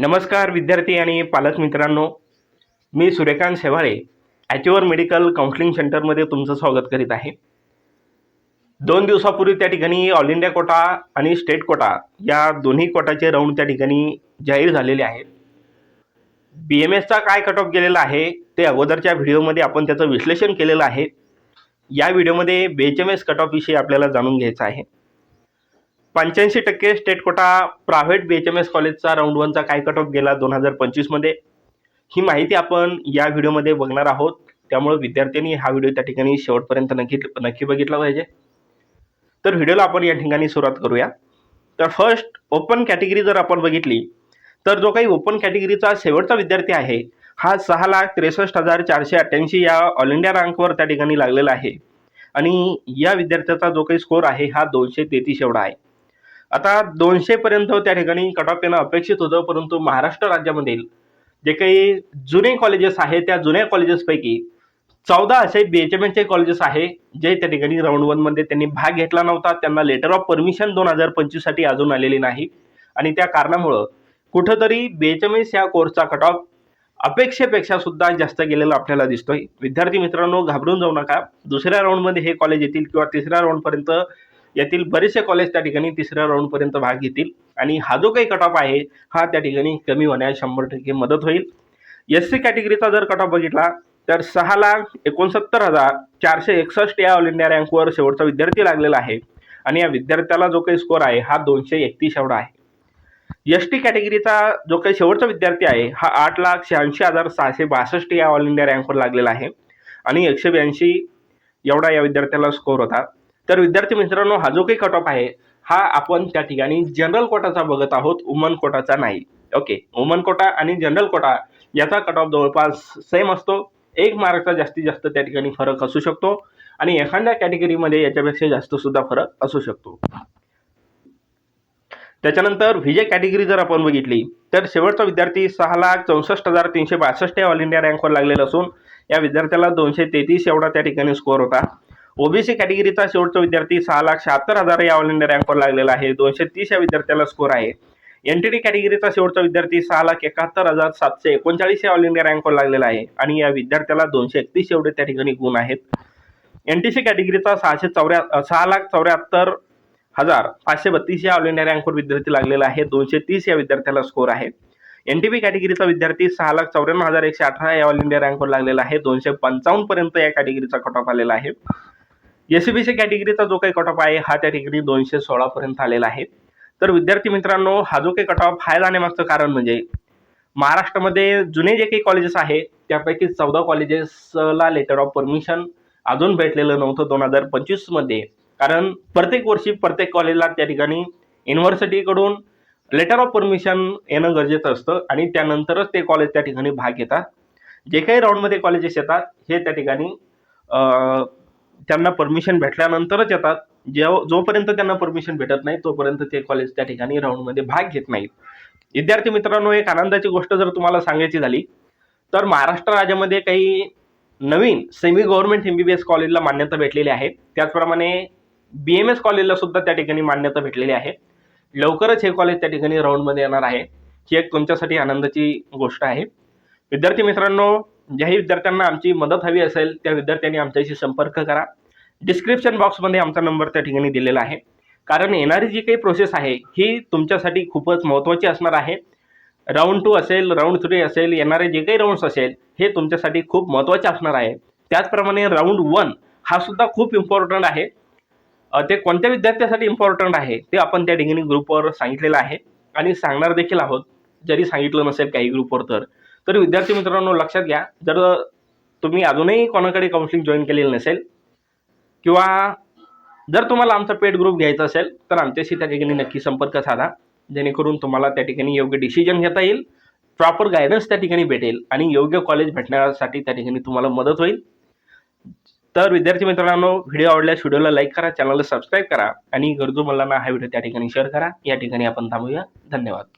नमस्कार विद्यार्थी आणि पालक मित्रांनो. मी सूर्यकांत शेवाळे ॲच्युअर मेडिकल काउन्सिलिंग सेंटरमध्ये तुमचं स्वागत करीत आहे. दोन दिवसापूर्वी त्या ठिकाणी ऑल इंडिया कोटा आणि स्टेट कोटा या दोन्ही कोटाचे राऊंड त्या ठिकाणी जाहीर झालेले आहेत. बी एम एसचा काय कट ऑफ गेलेला आहे ते अगोदरच्या व्हिडिओमध्ये आपण त्याचं विश्लेषण केलेलं आहे. या व्हिडिओमध्ये B H M S cut ऑफविषयी आपल्याला जाणून घ्यायचं आहे. पंच्याऐंशी टक्के state quota private B H M S कॉलेजचा राऊंड वनचा काय कट ऑफ गेला दोन हजार पंचवीसमध्ये ही माहिती आपण या व्हिडिओमध्ये बघणार आहोत. त्यामुळे विद्यार्थ्यांनी हा व्हिडिओ त्या ठिकाणी शेवटपर्यंत नक्की नक्की बघितला पाहिजे. तर व्हिडिओला आपण या ठिकाणी सुरुवात करूया. तर फर्स्ट ओपन कॅटेगरी जर आपण बघितली तर जो काही ओपन कॅटेगरीचा शेवटचा विद्यार्थी आहे हा सहा लाख त्रेसष्ट हजार चारशे अठ्ठ्याऐंशी या ऑल इंडिया रँकवर त्या ठिकाणी लागलेला आहे. आणि या विद्यार्थ्याचा जो काही स्कोर आहे हा दोनशे तेहतीस एवढा आहे. आता दोनशेपर्यंत त्या ठिकाणी कट ऑफ येणं अपेक्षित होतं परंतु महाराष्ट्र राज्यामधील जे काही जुने कॉलेजेस आहेत त्या जुन्या कॉलेजेसपैकी चौदा असे बी एच एम एनचे कॉलेजेस आहे जे त्या ठिकाणी राऊंड वनमध्ये त्यांनी भाग घेतला नव्हता. त्यांना लेटर ऑफ परमिशन दोन हजार पंचवीससाठी अजून आलेली नाही. आणि त्या कारणामुळं कुठंतरी बी एच एम एस या कोर्सचा कट ऑफ अपेक्षेपेक्षा सुद्धा जास्त गेलेला आपल्याला दिसतोय. विद्यार्थी मित्रांनो घाबरून जाऊ नका. दुसऱ्या राऊंडमध्ये हे कॉलेज येतील किंवा तिसऱ्या राऊंडपर्यंत यातील बरेचसे कॉलेज त्या ठिकाणी तिसऱ्या राऊंडपर्यंत भाग घेतील. आणि हा जो काही कट ऑफ आहे हा त्या ठिकाणी कमी होण्यास शंभर टक्के मदत होईल. एस सी कॅटेगरीचा जर कट ऑफ बघितला तर सहा लाख एकोणसत्तर हजार चारशे एकसष्ट या ऑल इंडिया रँकवर शेवटचा विद्यार्थी लागलेला आहे. आणि या विद्यार्थ्याला जो काही स्कोअर आहे हा दोनशे एकतीस एवढा आहे. एस टी कॅटेगरीचा जो काही शेवटचा विद्यार्थी आहे हा आठ लाख शहाऐंशी हजार सहाशे बासष्ट या ऑल इंडिया रँकवर लागलेला आहे. आणि एकशे ब्याऐंशी एवढा या विद्यार्थ्याला स्कोर होता. तर विद्यार्थी मित्रांनो हा जो काही कट ऑफ आहे हा आपण त्या ठिकाणी जनरल कोटाचा बघत आहोत वुमन कोटाचा नाही. ओके वुमन कोटा आणि जनरल कोटा याचा कट ऑफ जवळपास सेम असतो. एक मार्कचा जास्तीत जास्त त्या ठिकाणी फरक असू शकतो आणि एखाद्या कॅटेगरीमध्ये याच्यापेक्षा जास्त सुद्धा फरक असू शकतो. त्याच्यानंतर व्हिजे कॅटेगरी जर आपण बघितली तर शेवटचा विद्यार्थी सहा लाख चौसष्ट हजार तीनशे बासष्ट ऑल इंडिया रँकवर लागलेला असून या विद्यार्थ्याला दोनशे तेहतीस एवढा त्या ठिकाणी स्कोअर होता. ओबीसी कॅटेगरीचा शेवटचा विद्यार्थी सहा लाख शहात्तर हजार या ऑल इंडिया रँकवर लागलेला आहे. दोनशे तीस या विद्यार्थ्याला स्कोर आहे. एन टी डी कॅटेगरीचा शेवटचा विद्यार्थी सहा लाख एकाहत्तर हजार सातशे एकोणचाळीस या ऑल इंडिया रँकवर लागलेला आहे. आणि या विद्यार्थ्याला दोनशे एकतीस एवढे त्या ठिकाणी गुण आहेत. एन टी सी कॅटेगरीचा सहाशे चौऱ्या सहा लाख चौऱ्याहत्तर हजार पाचशे बत्तीस या ऑल इंडिया रँकवर विद्यार्थी लागलेला आहे. दोनशे तीस या विद्यार्थ्याला स्कोर आहे. एन टी पी कॅटेगरीचा विद्यार्थी सहा लाख चौऱ्याण्णव हजार एकशे अठरा या ऑल इंडिया रँकवर लागलेला आहे. दोनशे पंचावन्न पर्यंत या कॅटेगरीचा कट ऑफ आलेला आहे. एसीबीसी बी सी कॅटेगरीचा जो काही कट ऑफ आहे हा त्या ठिकाणी दोनशे सोळापर्यंत आलेला आहे. तर विद्यार्थी मित्रांनो हा जो काही कट ऑफ हाय जाण्यामागचं कारण म्हणजे महाराष्ट्रामध्ये जुने जे काही कॉलेजेस आहे त्यापैकी चौदा कॉलेजेसला लेटर ऑफ परमिशन अजून भेटलेलं नव्हतं दोन हजार पंचवीसमध्ये. कारण प्रत्येक वर्षी प्रत्येक कॉलेजला त्या ठिकाणी युनिव्हर्सिटीकडून लेटर ऑफ परमिशन येणं गरजेचं असतं आणि त्यानंतरच ते कॉलेज त्या ठिकाणी भाग घेतात. जे काही राऊंडमध्ये कॉलेजेस येतात हे त्या ठिकाणी त्यांना परमिशन भेटल्यानंतरच येतात. जेव्हा जोपर्यंत त्यांना परमिशन भेटत नाही तोपर्यंत ते कॉलेज त्या ठिकाणी राऊंडमध्ये भाग घेत नाहीत. विद्यार्थी मित्रांनो एक आनंदाची गोष्ट जर तुम्हाला सांगायची झाली तर महाराष्ट्र राज्यामध्ये काही नवीन semi government M B B S कॉलेजला मान्यता भेटलेली आहे. त्याचप्रमाणे बी एम एस कॉलेजला सुद्धा त्या ठिकाणी मान्यता भेटलेली आहे. लवकरच हे कॉलेज त्या ठिकाणी राऊंडमध्ये येणार आहे. ही एक तुमच्यासाठी आनंदाची गोष्ट आहे. विद्यार्थी मित्रांनो ज्याही विद्यार्थ्यांना आमची मदत हवी असेल त्या विद्यार्थ्यांनी आमच्याशी संपर्क करा. डिस्क्रिप्शन बॉक्समध्ये आमचा नंबर त्या ठिकाणी दिलेला आहे. कारण येणारी जी काही प्रोसेस आहे ही तुमच्यासाठी खूपच महत्त्वाची असणार आहे. राऊंड टू असेल राऊंड थ्री असेल येणारे जे काही राऊंड्स असेल हे तुमच्यासाठी खूप महत्त्वाचे असणार आहे. त्याचप्रमाणे राऊंड वन हा सुद्धा खूप इम्पॉर्टंट आहे. ते कोणत्या विद्यार्थ्यासाठी इम्पॉर्टंट आहे ते आपण त्या ठिकाणी ग्रुपवर सांगितलेलं आहे. आणि सांगणार देखील आहोत. जरी सांगितलं नसेल काही ग्रुपवर तर. तर विद्यार्थी मित्रांनो लक्षात घ्या. जर तुम्ही अजूनही कोणाकडे काउन्सिलिंग जॉईन केलेलं नसेल किंवा जर तुम्हाला आमचा पेड ग्रुप घ्यायचा असेल तर आमच्याशी त्या ठिकाणी नक्की संपर्क साधा. जेणेकरून तुम्हाला त्या ठिकाणी योग्य डिसिजन घेता येईल प्रॉपर गायडन्स त्या ठिकाणी भेटेल आणि योग्य कॉलेज भेटण्यासाठी त्या ठिकाणी तुम्हाला मदत होईल. तर विद्यार्थी मित्रांनो व्हिडिओ आवडल्यास व्हिडिओला लाईक करा चॅनलला सबस्क्राईब करा आणि गरजू मुलांना हा व्हिडिओ त्या ठिकाणी शेअर करा. या ठिकाणी आपण थांबूया. धन्यवाद.